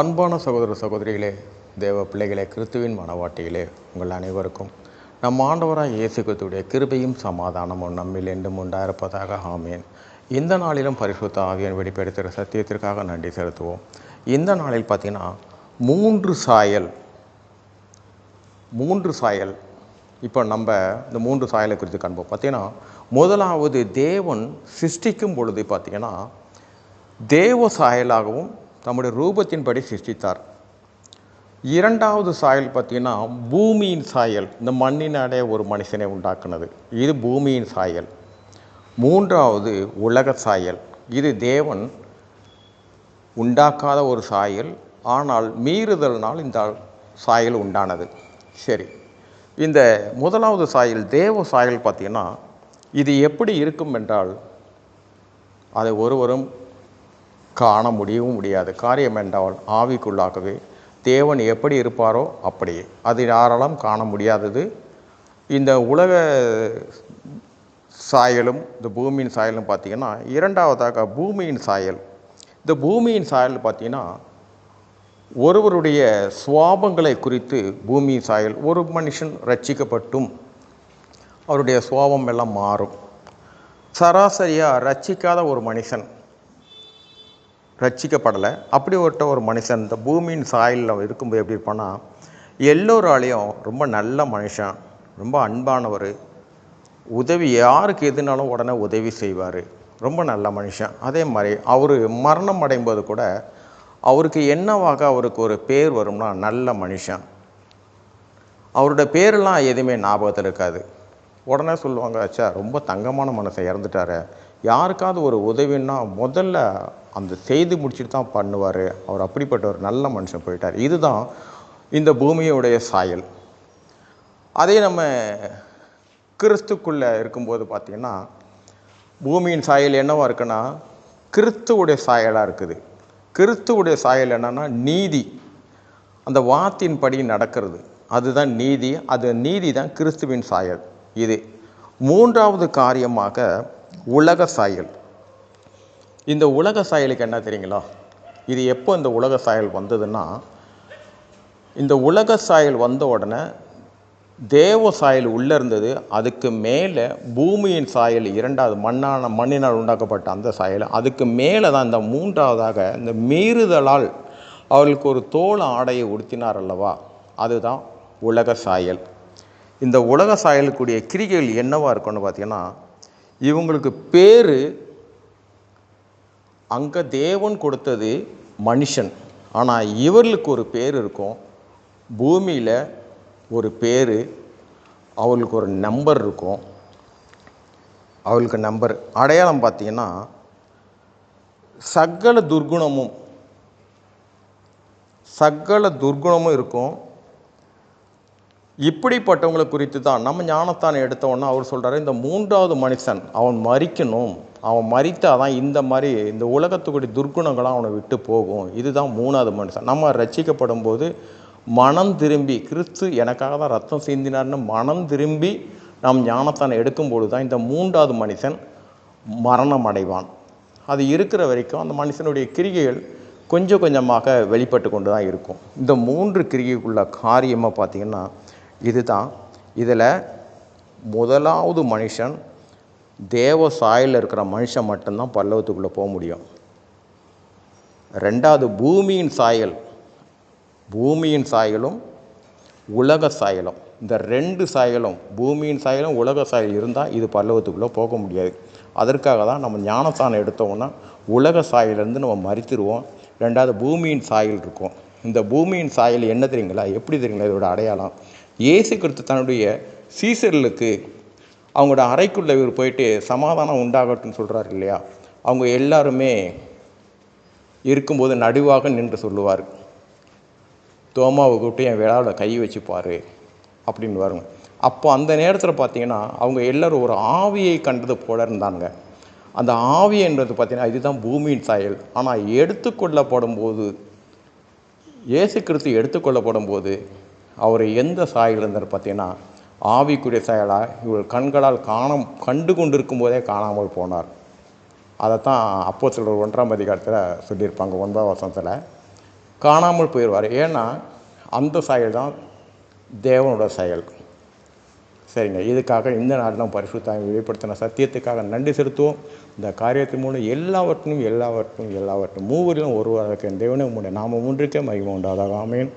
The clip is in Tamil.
அன்பான சகோதர சகோதரிகளே தேவ பிள்ளைகளே கிறிஸ்துவின் மனவாட்டிகளே உங்கள் அனைவருக்கும் நம் ஆண்டவராக இயேசு கிறிஸ்துவுடைய கிருபையும் சமாதானமும் நம்மில் என்றும் உண்டாயிருப்பதாக ஆமேன். இந்த நாளிலும் பரிசுத்த ஆவியன் வெளிப்படுத்துகிற சத்தியத்திற்காக நன்றி செலுத்துவோம். இந்த நாளில் பார்த்தீங்கன்னா மூன்று சாயல் மூன்று சாயல். இப்போ நம்ம இந்த மூன்று சாயலை குறித்து காண்போம். பார்த்தீங்கன்னா முதலாவது தேவன் சிருஷ்டிக்கும் பொழுது பார்த்தீங்கன்னா தேவ சாயலாகவும் தம்முடைய ரூபத்தின்படி சிருஷ்டித்தார். இரண்டாவது சாயல் பார்த்தீங்கன்னா பூமியின் சாயல். இந்த மண்ணினாலே ஒரு மனுஷனை உண்டாக்குனது. இது பூமியின் சாயல். மூன்றாவது உலக சாயல். இது தேவன் உண்டாக்காத ஒரு சாயல். ஆனால் மீறுதல்னால் இந்த சாயல் உண்டானது. சரி. இந்த முதலாவது சாயல் தேவ சாயல் பார்த்தீங்கன்னா இது எப்படி இருக்கும் என்றால் அதை ஒருவரும் காண முடியவும் முடியாது. காரியம் என்றால் ஆவிக்குள்ளாகவே தேவன் எப்படி இருப்பாரோ அப்படியே. அது யாராலும் காண முடியாதது. இந்த உலக சாயலும் இந்த பூமியின் சாயலும் பார்த்திங்கன்னா இரண்டாவதாக பூமியின் சாயல். இந்த பூமியின் சாயல் பார்த்திங்கன்னா ஒருவருடைய சுவாபங்களை குறித்து பூமியின் சாயல் ஒரு மனுஷன் ரட்சிக்கப்பட்டும். அவருடைய சுவாபம் எல்லாம் மாறும். சராசரியாக ரட்சிக்காத ஒரு மனுஷன். ரட்சிக்கப்படலை. அப்படிப்பட்ட ஒரு மனுஷன் இந்த பூமியின் சாயலில் இருக்கும்போது எப்படி இருப்பான்னா எல்லோராலையும் ரொம்ப நல்ல மனுஷன் ரொம்ப அன்பானவர் உதவி யாருக்கு எதுனாலும் உடனே உதவி செய்வார். ரொம்ப நல்ல மனுஷன். அதே மாதிரி அவர் மரணம் அடையும்போது கூட அவருக்கு என்னவாக அவருக்கு ஒரு பேர் வரும்னா நல்ல மனுஷன். அவரோட பேரெல்லாம் எதுவுமே ஞாபகத்தில் இருக்காது. உடனே சொல்லுவாங்க அச்சா ரொம்ப தங்கமான மனுஷன் இறந்துட்டாரு. யாருக்காவது ஒரு உதவின்னா முதல்ல அந்த செய்து முடிச்சுட்டு தான் பண்ணுவார். அவர் அப்படிப்பட்ட ஒரு நல்ல மனுஷன் போயிட்டார். இதுதான் இந்த பூமியுடைய சாயல். அதே நம்ம கிறிஸ்துக்குள்ளே இருக்கும்போது பார்த்திங்கன்னா பூமியின் சாயல் என்னவாக இருக்குன்னா கிறிஸ்துவுடைய சாயலாக இருக்குது. கிறிஸ்துவுடைய சாயல் என்னன்னா நீதி. அந்த வாத்தின் படி நடக்கிறது. அதுதான் நீதி. அது நீதி தான் கிறிஸ்துவின் சாயல். இது மூன்றாவது காரியமாக உலக சாயல். இந்த உலக சாயலுக்கு என்ன தெரியுங்களா? இது எப்போ இந்த உலக சாயல் வந்ததுன்னா இந்த உலக சாயல் வந்த உடனே தேவ சாயல் உள்ளே இருந்தது அதுக்கு மேலே பூமியின் சாயல் இரண்டாவது மண்ணான மண்ணினால் உண்டாக்கப்பட்ட அந்த சாயல் அதுக்கு மேலே தான் இந்த மூன்றாவதாக இந்த மீறுதலால் அவர்களுக்கு ஒரு தோல் ஆடையை உடுத்தினார் அல்லவா? அதுதான் உலக சாயல். இந்த உலக சாயலுக்குரிய கிரிகைகள் என்னவாக இருக்குன்னு பார்த்தீங்கன்னா இவங்களுக்கு பேர் அங்கே தேவன் கொடுத்தது மனுஷன். ஆனால் இவர்களுக்கு ஒரு பேர் இருக்கும். பூமியில் ஒரு பேர் அவளுக்கு ஒரு நம்பர் இருக்கும். அவளுக்கு நம்பர் அடையாளம் பார்த்தீங்கன்னா சகல துர்குணமும் சகல துர்குணமும் இருக்கும். இப்படிப்பட்டவங்களை குறித்து தான் நம்ம ஞானத்தானை எடுத்தோன்னா அவர் சொல்கிறாரு இந்த மூன்றாவது மனுஷன் அவன் மறிக்கணும். அவன் மறித்தால் தான் இந்த மாதிரி இந்த உலகத்துக்குடைய துர்க்குணங்களாக அவனை விட்டு போகும். இதுதான் மூணாவது மனுஷன். நம்ம ரட்சிக்கப்படும் போது மனம் திரும்பி கிறிஸ்து எனக்காக தான் ரத்தம் சிந்தினார்னு மனம் திரும்பி நாம் ஞானத்தானை எடுக்கும்போது தான் இந்த மூன்றாவது மனுஷன் மரணம் அடைவான் அது இருக்கிற வரைக்கும் அந்த மனுஷனுடைய கிரிகைகள் கொஞ்சம் கொஞ்சமாக வெளிப்பட்டு கொண்டு தான் இருக்கும். இந்த மூன்று கிரிகைக்குள்ள காரியமாக பார்த்திங்கன்னா இதுதான். இதில் முதலாவது மனுஷன் தேவ சாயலில் இருக்கிற மனுஷன் மட்டும்தான் பல்லவத்துக்குள்ளே போக முடியும். ரெண்டாவது பூமியின் சாயல் பூமியின் சாயலும் உலக சாயலும். இந்த ரெண்டு சாயலும் பூமியின் சாயலும் உலக சாயல் இருந்தால் இது பல்லவத்துக்குள்ளே போக முடியாது. அதற்காக தான் நம்ம ஞானஸ்தானம் எடுத்தோம்னா உலக சாயலேருந்து நம்ம மறித்துருவோம் ரெண்டாவது பூமியின் சாயல் இருக்கும். இந்த பூமியின் சாயல் என்ன தெரியுங்களா? எப்படி தெரியுங்களா? இதோட அடையாளம். இயேசு கிறிஸ்து தன்னுடைய சீசர்களுக்கு அவங்களோட அறைக்குள்ளே இவர் போயிட்டு சமாதானம் உண்டாகட்டும்னு சொல்கிறார் இல்லையா? அவங்க எல்லாருமே இருக்கும்போது நடுவாக நின்று சொல்லுவார். தோமாவை கூப்பிட்டு என் விழாவில் கை வச்சுப்பார் அப்படின்னு வருங்க. அப்போ அந்த நேரத்தில் பார்த்தீங்கன்னா அவங்க எல்லோரும் ஒரு ஆவியை கண்டது போல இருந்தாங்க அந்த ஆவி என்றது பார்த்தீங்கன்னா இதுதான் பூமியின் சாயல். ஆனால் எடுத்துக்கொள்ளப்படும் போது இயேசு கிறிஸ்து எடுத்துக்கொள்ளப்படும் போது அவர் எந்த சாயில் இருந்தார் பார்த்தீங்கன்னா ஆவிக்குரிய சாயலாக இவர் கண்களால் காணம் கண்டு கொண்டிருக்கும் போதே காணாமல் போனார். அதைத்தான் அப்போ சிலர் ஒன்றாம் அதிகாரத்தில் சொல்லியிருப்பாங்க ஒன்பதாம் வசனத்தில். காணாமல் போயிடுவார் ஏன்னா அந்த சாயல் தான் தேவனோட செயல். சரிங்க. இதுக்காக இந்த நாளிலும் தான் பரிசுத்தாய் வெளிப்படுத்தின சத்தியத்துக்காக நன்றி செலுத்துவோம். இந்த காரியத்தின் மூலம் எல்லாவற்றிலும் எல்லாவற்றிலும் எல்லாவற்றும் மூவரிலும் ஒருவராக தேவனே உங்களுடைய நாம ஒன்றுக்கே மகிமை உண்டாதாக ஆமேன்.